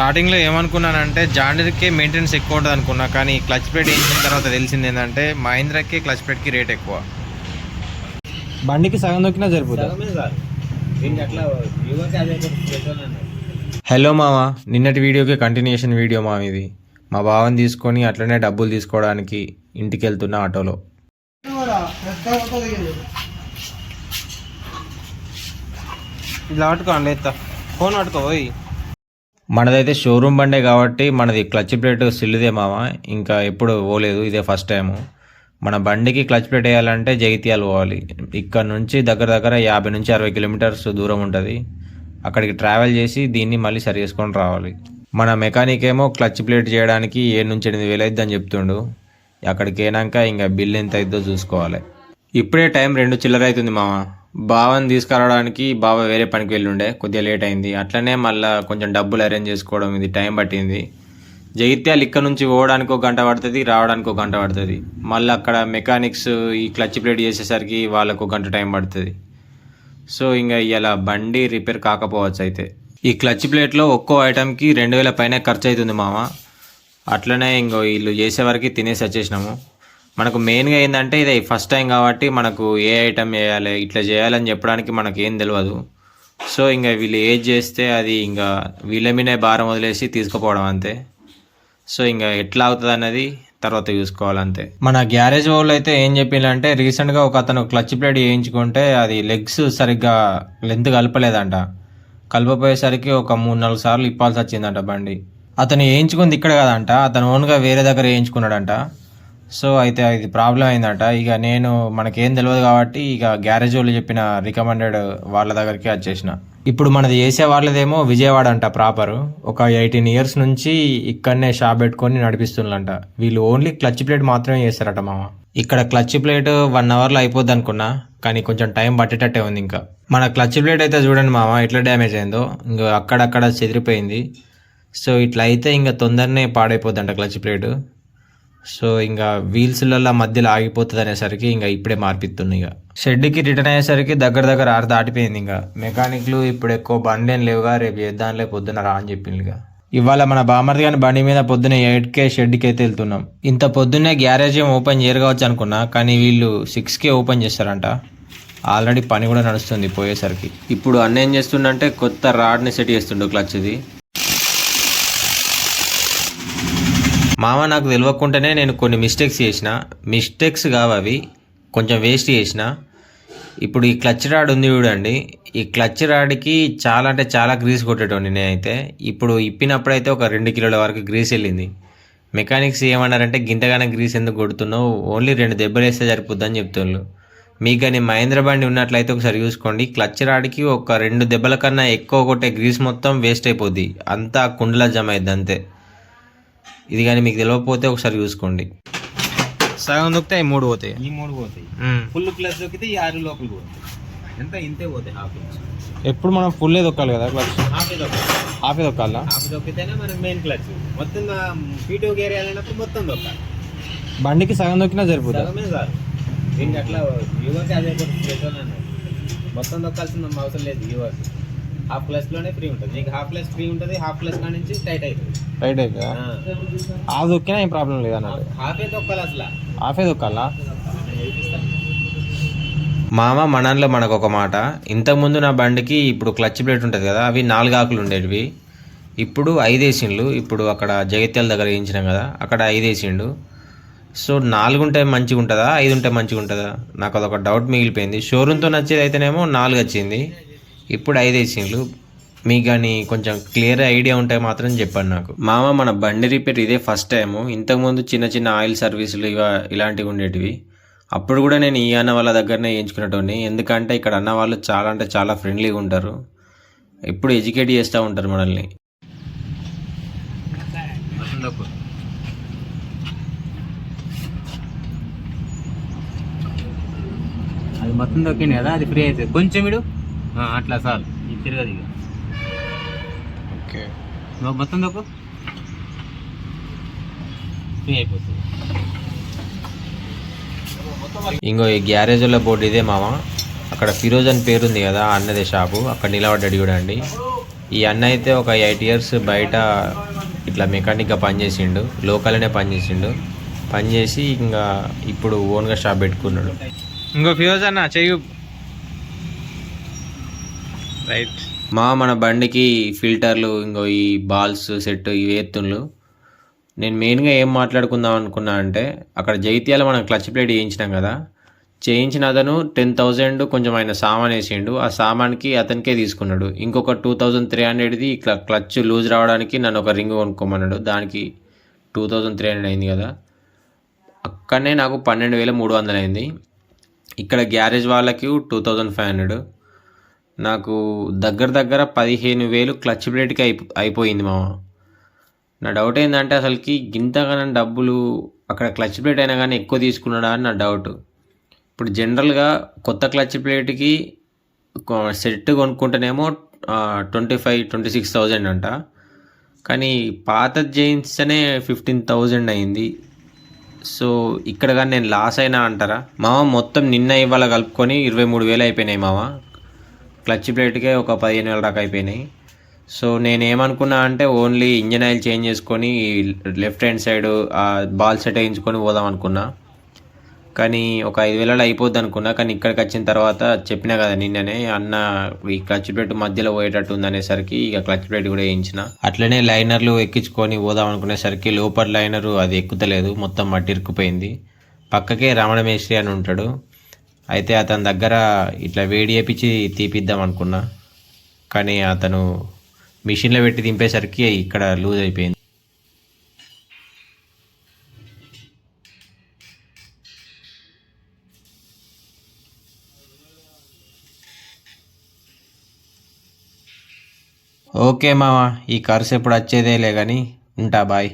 స్టార్టింగ్లో ఏమనుకున్నానంటే జాండీర్కే మెయింటెనెన్స్ ఎక్కువ ఉంటుంది అనుకున్నా కానీ క్లచ్ ప్లేట్ వేసిన తర్వాత తెలిసింది ఏంటంటే మహీంద్రాకి క్లచ్ ప్లేట్కి రేట్ ఎక్కువ. బండికి సగం దొక్కినా సరిపోతుంది హలో మామ నిన్నటి వీడియోకి కంటిన్యూషన్ వీడియో మా ఇది మా బావని తీసుకొని అట్లనే డబ్బులు తీసుకోవడానికి ఇంటికి వెళ్తున్న ఆటోలో. ఇలా పట్టుకోండి ఎత్తా. ఫోన్ పట్టుకో పోయి మనదైతే షోరూమ్ బండే కాబట్టి మనది క్లచ్ ప్లేట్ సిల్లుదే మామ. ఇంకా ఎప్పుడు పోలేదు ఇదే ఫస్ట్ టైము మన బండికి క్లచ్ ప్లేట్ వేయాలంటే జగిత్యాలు పోవాలి. ఇక్కడ నుంచి దగ్గర దగ్గర యాభై నుంచి అరవై కిలోమీటర్స్ దూరం ఉంటుంది. అక్కడికి ట్రావెల్ చేసి దీన్ని మళ్ళీ సరి చేసుకొని రావాలి. మన మెకానిక్ ఏమో క్లచ్ ప్లేట్ చేయడానికి ఏడు నుంచి ఎనిమిది వేలు అవుతుందని చెప్తుండు. అక్కడికి అయినాక ఇంకా బిల్ ఎంత అవుద్దో చూసుకోవాలి. ఇప్పుడే టైం రెండు చిల్లర అవుతుంది మామ. బావని తీసుకురావడానికి బావ వేరే పనికి వెళ్ళుండే. కొద్దిగా లేట్ అయింది. అట్లనే మళ్ళీ కొంచెం డబ్బులు అరేంజ్ చేసుకోవడం ఇది టైం పట్టింది. జగిత్యాల ఇక్కడ నుంచి పోవడానికి ఒక గంట పడుతుంది రావడానికి ఒక గంట పడుతుంది. మళ్ళీ అక్కడ మెకానిక్స్ ఈ క్లచ్ ప్లేట్ చేసేసరికి వాళ్ళకు ఒక గంట టైం పడుతుంది. సో ఇంకా ఇలా బండి రిపేర్ కాకపోవచ్చు అయితే. ఈ క్లచ్ ప్లేట్లో ఒక్కో ఐటమ్కి రెండు వేల పైన ఖర్చు అవుతుంది మామ. అట్లనే ఇంకో వీళ్ళు చేసే తినేసి వచ్చేసినాము. మనకు మెయిన్గా ఏంటంటే ఇది ఫస్ట్ టైం కాబట్టి మనకు ఏ ఐటమ్ చేయాలి ఇట్లా చేయాలని చెప్పడానికి మనకు ఏం తెలియదు సో ఇంకా వీళ్ళు ఏది చేస్తే అది ఇంకా వీళ్ళ మీదే భారం వదిలేసి తీసుకుపోవడం అంతే. సో ఇంకా ఎట్లా అవుతుంది అన్నది తర్వాత చూసుకోవాలంతే. మన గ్యారేజ్ వాళ్ళు అయితే ఏం చెప్పిందంటే రీసెంట్గా ఒక అతను క్లచ్ ప్లేట్ వేయించుకుంటే అది లెగ్స్ సరిగ్గా లెంత్ కలపలేదంట. కలపపోయేసరికి ఒక మూడు నాలుగు సార్లు ఇప్పాల్సి వచ్చిందంట బండి. అతను వేయించుకుంది ఇక్కడ కాదంట అతను ఓన్గా వేరే దగ్గర వేయించుకున్నాడంట సో అయితే ఇది ప్రాబ్లం అయిందట. ఇక నేను మనకేం తెలియదు కాబట్టి ఇక గ్యారేజ్ వాళ్ళు చెప్పిన రికమెండెడ్ వాళ్ళ దగ్గరికి వచ్చేసిన ఇప్పుడు మనది చేసే వాళ్ళదేమో విజయవాడ అంట ప్రాపర్. ఒక ఎయిటీన్ ఇయర్స్ నుంచి ఇక్కడనే షాప్ పెట్టుకొని నడిపిస్తుండ్రంట వీళ్ళు ఓన్లీ క్లచ్ ప్లేట్ మాత్రమే చేస్తారట మామ. ఇక్కడ క్లచ్ ప్లేట్ వన్ అవర్లో అయిపోద్ది అనుకున్నా కానీ కొంచెం టైం పట్టేటట్టే ఉంది ఇంకా. మన క్లచ్ ప్లేట్ అయితే చూడండి మామ ఎట్లా డ్యామేజ్ అయిందో. ఇంకా అక్కడక్కడ చెదిరిపోయింది. సో ఇట్లా అయితే ఇంకా తొందరనే పాడైపోద్దంట క్లచ్ ప్లేట్. సో ఇంకా వీల్స్లలో మధ్యలో ఆగిపోతుంది అనేసరికి ఇంకా ఇప్పుడే మార్పిస్తుంది ఇక. షెడ్కి రిటర్న్ అయ్యేసరికి దగ్గర దగ్గర ఆరు దాటిపోయింది ఇంకా. మెకానిక్లు ఇప్పుడు ఎక్కువ బండి ఏం లేవుగా రేపు చేద్దాంలే పొద్దున రా అని చెప్పింది ఇక. ఇవాళ మన బామర్ది గాని బండి మీద పొద్దున్న ఎయిట్కే షెడ్కి అయితే వెళ్తున్నాం. ఇంత పొద్దున్నే గ్యారేజ్ ఏం ఓపెన్ చేయరు అనుకున్నా కానీ వీళ్ళు సిక్స్కే ఓపెన్ చేస్తారంట. ఆల్రెడీ పని కూడా నడుస్తుంది పోయేసరికి. ఇప్పుడు అన్న ఏం చేస్తుండంటే కొత్త రాడ్ని సెట్ చేస్తుండు క్లచ్ది మామ నాకు తెలియకుండానే నేను కొన్ని మిస్టేక్స్ చేసిన. మిస్టేక్స్ కావు అవి. కొంచెం వేస్ట్ చేసిన. ఇప్పుడు ఈ క్లచ్ రాడ్ ఉంది చూడండి. ఈ క్లచ్ రాడ్కి చాలా అంటే చాలా గ్రీస్ కొట్టేటోండి నేనైతే. ఇప్పుడు ఇప్పినప్పుడైతే ఒక రెండు కిలోల వరకు గ్రీస్ వెళ్ళింది. మెకానిక్స్ ఏమన్నారంటే గింతగానే గ్రీస్ ఎందుకు కొడుతున్నావు? ఓన్లీ రెండు దెబ్బలు వేస్తే సరిపోద్దని చెప్తున్నారు. మీకు కానీ మహేంద్ర బండి ఉన్నట్లయితే ఒకసారి చూసుకోండి. క్లచ్ రాడ్కి ఒక రెండు దెబ్బల కన్నా ఎక్కువ కొట్టే గ్రీస్ మొత్తం వేస్ట్ అయిపోద్ది. అంతా కుండలా జమ అయింది అంతే. ఇది కానీ మీకు తెలియకపోతే ఒకసారి చూసుకోండి. సగం దొక్కితే అవి మూడు పోతాయి. ఈ మూడు పోతాయి. ఫుల్ ప్లస్ దొక్కితే ఈ ఆరు లోపలికి పోతాయి. ఎంత ఇంతే పోతాయి హాఫ్ ఇంచ్. ఎప్పుడు మనం ఫుల్లే దొక్కాలి కదా క్లచ్? హాఫ్ దొక్కాలి. హాఫే దొక్కాలా? హాఫ్ దొక్కితేనే మనకి మెయిన్ క్లచ్. మొత్తం పీటూ గేర్ వెళ్ళినప్పుడు మొత్తం దొక్కాలి. బండికి సగం దొక్కినా సరిపోతుంది సగమే సార్ దీనికి అట్లా యువకి అదే మొత్తం దొక్కాల్సిన అవసరం లేదు యువకి హాఫ్ క్లాస్లోనే ఫ్రీ ఉంటుంది. నీకు హాఫ్ క్లాస్ ఫ్రీ ఉంటుంది హాఫ్ క్లాస్ నుంచి టైట్ అవుతుంది రైట్ అయిపోయా? ఆ. దొక్కినా ఏం ప్రాబ్లం లేదు అన్నట్టు హాఫే దొక్కాలి అసలు. హాఫే దొక్కాలా? మామ మనంలో మనకు ఒక మాట. ఇంతకుముందు నా బండికి ఇప్పుడు క్లచ్ ప్లేట్ ఉంటుంది కదా అవి నాలుగు ఆకులు ఉండేటివి. ఇప్పుడు ఐదు వేసిండ్లు ఇప్పుడు అక్కడ జగిత్యాల దగ్గర వేయించినాం కదా అక్కడ ఐదు వేసిండు సో నాలుగు ఉంటే మంచిగా ఉంటుందా ఐదు ఉంటే మంచిగా ఉంటుందా? నాకు అదొక డౌట్ మిగిలిపోయింది. షోరూమ్తో నచ్చేది అయితేనేమో నాలుగు వచ్చింది. ఇప్పుడు ఐదు వేసిండ్లు. మీకు కానీ కొంచెం క్లియర్ ఐడియా ఉంటే మాత్రం చెప్పండి నాకు. మామ మన బండి రిపేర్ ఇదే ఫస్ట్ టైము. ఇంతకుముందు చిన్న చిన్న ఆయిల్ సర్వీసులు ఇవ ఇలాంటివి ఉండేటివి. అప్పుడు కూడా నేను ఈ అన్న వాళ్ళ దగ్గరనే వేయించుకునేటోని ఎందుకంటే ఇక్కడ అన్న వాళ్ళు చాలా అంటే చాలా ఫ్రెండ్లీగా ఉంటారు. ఎప్పుడు ఎడ్యుకేట్ చేస్తూ ఉంటారు మనల్ని. అది మొత్తం దొక్కింది కదా అది ఫ్రీ అవుతుంది కొంచెం ఇడు. అట్లా సార్. ఇది తిరగదు ఇక. ఓకే. మొత్తం దొక్కు ఫ్రీ అయిపోతుంది. ఇంకో ఈ గ్యారేజ్ల బోర్డు ఇదే మామ. అక్కడ ఫిరోజ్ అని పేరుంది కదా ఆ అన్నదే షాపు. అక్కడ నిలబడ్డాడు చూడండి. ఈ అన్న అయితే ఒక ఎయిట్ ఇయర్స్ బయట ఇట్లా మెకానిక్గా పనిచేసిండు. లోకల్నే పనిచేసిండు. పనిచేసి ఇంకా ఇప్పుడు ఓన్గా షాప్ పెట్టుకున్నాడు. ఇంకో ఫ్యూజ్ అన్న చెయ్యి. రైట్ మా మన బండికి ఫిల్టర్లు ఇంకో ఈ బాల్స్ సెట్ ఇవి ఎత్తుండ్లు. నేను మెయిన్గా ఏం మాట్లాడుకుందాం అనుకున్నా అంటే అక్కడ జైత్యాల మనం క్లచ్ ప్లేట్ చేయించినాం కదా. చేయించిన అతను టెన్ థౌజండ్ కొంచెం ఆయన సామాన్ వేసిండు. ఆ సామాన్కి అతనికే తీసుకున్నాడు. ఇంకొక టూ థౌజండ్ త్రీ హండ్రెడ్ది ఇట్లా క్లచ్ లూజ్ రావడానికి నన్ను ఒక రింగ్ కొనుక్కోమన్నాడు. దానికి టూ థౌజండ్ త్రీ హండ్రెడ్ అయింది కదా. అక్కడనే నాకు పన్నెండు వేల మూడు వందలు అయింది ఇక్కడ గ్యారేజ్ వాళ్ళకి టూ థౌజండ్ ఫైవ్ హండ్రెడ్. నాకు దగ్గర దగ్గర పదిహేను వేలు క్లచ్ ప్లేట్కి అయిపో అయిపోయింది మామ. నా డౌట్ ఏంటంటే అసలుకి ఇంతగానో డబ్బులు అక్కడ క్లచ్ ప్లేట్ అయినా కానీ ఎక్కువ తీసుకున్నాడా అని నా డౌట్. ఇప్పుడు జనరల్గా కొత్త క్లచ్ ప్లేట్కి set కొనుక్కుంటేనేమో twenty five twenty six thousand అంట. కానీ పాత చేయించనే ఫిఫ్టీన్ థౌజండ్ అయింది. సో ఇక్కడ కానీ నేను లాస్ అయినా అంటారా? మామ మొత్తం నిన్న ఇవాళ కలుపుకొని ఇరవై మూడు వేలు అయిపోయినాయి మామ. క్లచ్ ప్లేట్కే ఒక పదిహేను వేల దాకా అయిపోయినాయి. సో నేను ఏమనుకున్నా అంటే ఓన్లీ ఇంజన్ ఆయిల్ చేంజ్ చేసుకొని left hand side ball set వేయించుకొని పోదాం అనుకున్నా. కానీ ఒక ఐదు వేలలో అయిపోద్ది అనుకున్నా. కానీ ఇక్కడికి వచ్చిన తర్వాత చెప్పినా కదా నిన్ననే అన్న ఈ క్లచ్ ప్లేట్ మధ్యలో పోయేటట్టు ఉంది అనేసరికి ఇక క్లచ్ ప్లేట్ కూడా వేయించిన. అట్లనే లైనర్లు ఎక్కించుకొని పోదాం అనుకునేసరికి లోపల లైనరు అది ఎక్కుతలేదు మొత్తం మట్టి ఇరుక్కుపోయింది. పక్కకే రమణ మేస్త్రి అని ఉంటాడు. అయితే అతని దగ్గర ఇట్లా వేడి చేపించి తీపిద్దాం అనుకున్నా. కానీ అతను మిషన్లో పెట్టి దింపేసరికి ఇక్కడ లూజ్ అయిపోయింది. ఓకే మామ ఈ కర్స్ ఎప్పుడు వచ్చేదేలే కానీ ఉంటా బాయ్.